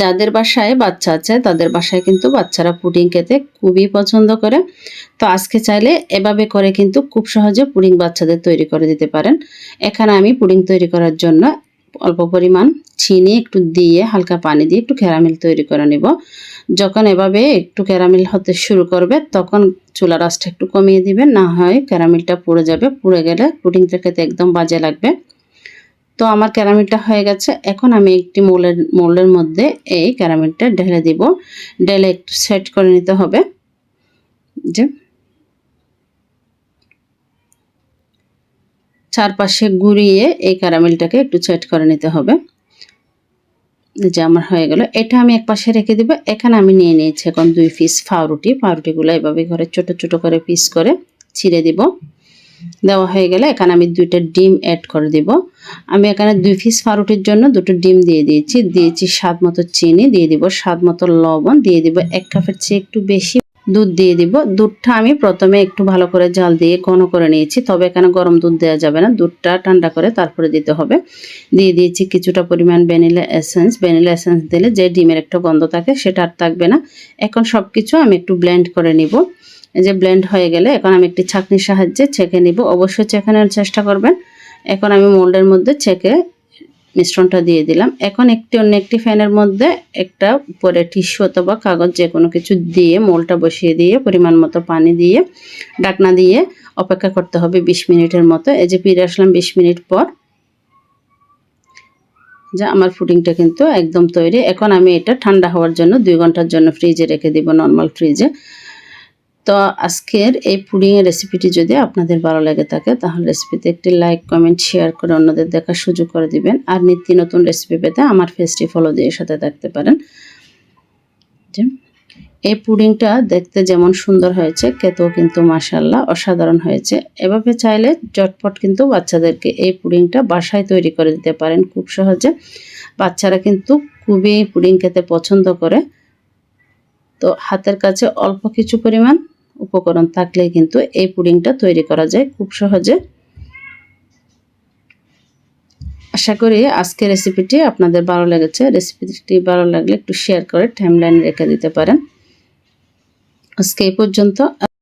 যাদের বাসায় বাচ্চা আছে, তাদের বাসায় কিন্তু বাচ্চারা পুডিং খেতে খুবই পছন্দ করে। তো আজকে চাইলে এভাবে করে কিন্তু খুব সহজে পুডিং বাচ্চাদের তৈরি করে দিতে পারেন। এখানে আমি পুডিং তৈরি করার জন্য অল্প পরিমাণ চিনি একটু দিয়ে হালকা পানি দিয়ে একটু ক্যারামেল তৈরি করে নেব। যখন এভাবে একটু ক্যারামেল হতে শুরু করবে, তখন চুলার আঁচটা একটু কমিয়ে দিবেন। না হয় ক্যারামেলটা পুড়ে যাবে, পুড়ে গেলে পুডিংটা খেতে একদম বাজে লাগবে। তো আমার ক্যারামেলটা হয়ে গেছে। এখন আমি একটি মোলের মোলের মধ্যে এই ক্যারামেলটা ঢেলে দিব। ঢেলে একটু সেট করে নিতে হবে। যে। চারপাশে ঘুরিয়ে এই ক্যারামেলটাকে একটু সেট করে নিতে হবে। যে আমার হয়ে গেল। এটা আমি এক পাশে রেখে দিব। এখানে আমি নিয়ে নিয়েছি এখন দুই পিস ফাউরুটি ফাউরুটিগুলো এভাবে ঘরে ছোট ছোট করে পিস করে ছিঁড়ে দিব। দেওয়া হয়ে গেলে এখানে আমি দুইটা ডিম অ্যাড করে দিব। আমি এখানে দুই পিস ফারুটির জন্য দুটো ডিম দিয়ে দিয়েছি। দিয়েছি স্বাদ মতো চিনি, দিয়ে দিব স্বাদ মতো লবণ, দিয়ে দিব এক কাপের চেয়ে একটু বেশি দুধ দিয়ে দিব। দুধটা আমি প্রথমে একটু ভালো করে জাল দিয়ে ঘন করে নিয়েছি, তবে এখানে গরম দুধ দেওয়া যাবে না। দুধটা ঠান্ডা করে তারপরে দিতে হবে। দিয়ে দিয়েছি কিছুটা পরিমাণ ভ্যানিলা এসেন্স। ভ্যানিলা এসেন্স দিলে যে ডিমের একটা গন্ধ থাকে সেটা আর থাকবে না। এখন সব কিছু আমি একটু ব্লেন্ড করে নিব। যে ব্লেন্ড হয়ে গেলে এখন আমি একটি ছাঁকনির সাহায্যে ছেঁকে নিব। অবশ্যই ছেঁকে নেওয়ার চেষ্টা করবেন। এখন আমি মোল্ডের মধ্যে ছেঁকে মিশ্রণটা দিয়ে দিলাম। এখন একটি অন্য একটি ফ্যানের মধ্যে একটা উপরে টিস্যু অথবা কাগজ যে কোনো কিছু দিয়ে, মোলটা বসিয়ে দিয়ে, পরিমাণ মতো পানি দিয়ে ডাকনা দিয়ে অপেক্ষা করতে হবে বিশ মিনিটের মতো। এই যে ফিরে আসলাম বিশ মিনিট পর। যা আমার ফুডিংটা কিন্তু একদম তৈরি। এখন আমি এটা ঠান্ডা হওয়ার জন্য দুই ঘণ্টার জন্য ফ্রিজে রেখে দিব নর্মাল ফ্রিজে তো আজকের এই পুডিংয়ের রেসিপিটি যদি আপনাদের ভালো লেগে থাকে, তাহলে রেসিপিতে একটি লাইক কমেন্ট শেয়ার করে অন্যদের দেখার সুযোগ করে দিবেন। আর নিত্য নতুন রেসিপি পেতে আমার ফেসটি ফলো দিয়ে সাথে থাকতে পারেন। এই পুডিংটা দেখতে যেমন সুন্দর হয়েছে, খেতেও কিন্তু মাসাল্লাহ অসাধারণ হয়েছে। এভাবে চাইলে চটপট কিন্তু বাচ্চাদেরকে এই পুডিংটা বাসায় তৈরি করে দিতে পারেন খুব সহজে। বাচ্চারা কিন্তু খুবই পুডিং খেতে পছন্দ করে। তো হাতের কাছে অল্প কিছু পরিমাণ উপকরণ থাকলে কিন্তু এই পুডিংটা তৈরি করা যায় খুব সহজে। আশা করি আজকে রেসিপিটি আপনাদের ভালো লেগেছে। রেসিপিটি ভালো লাগলে একটু শেয়ার করে টাইমলাইনে রেখে দিতে পারেন। আজকে এই পর্যন্ত।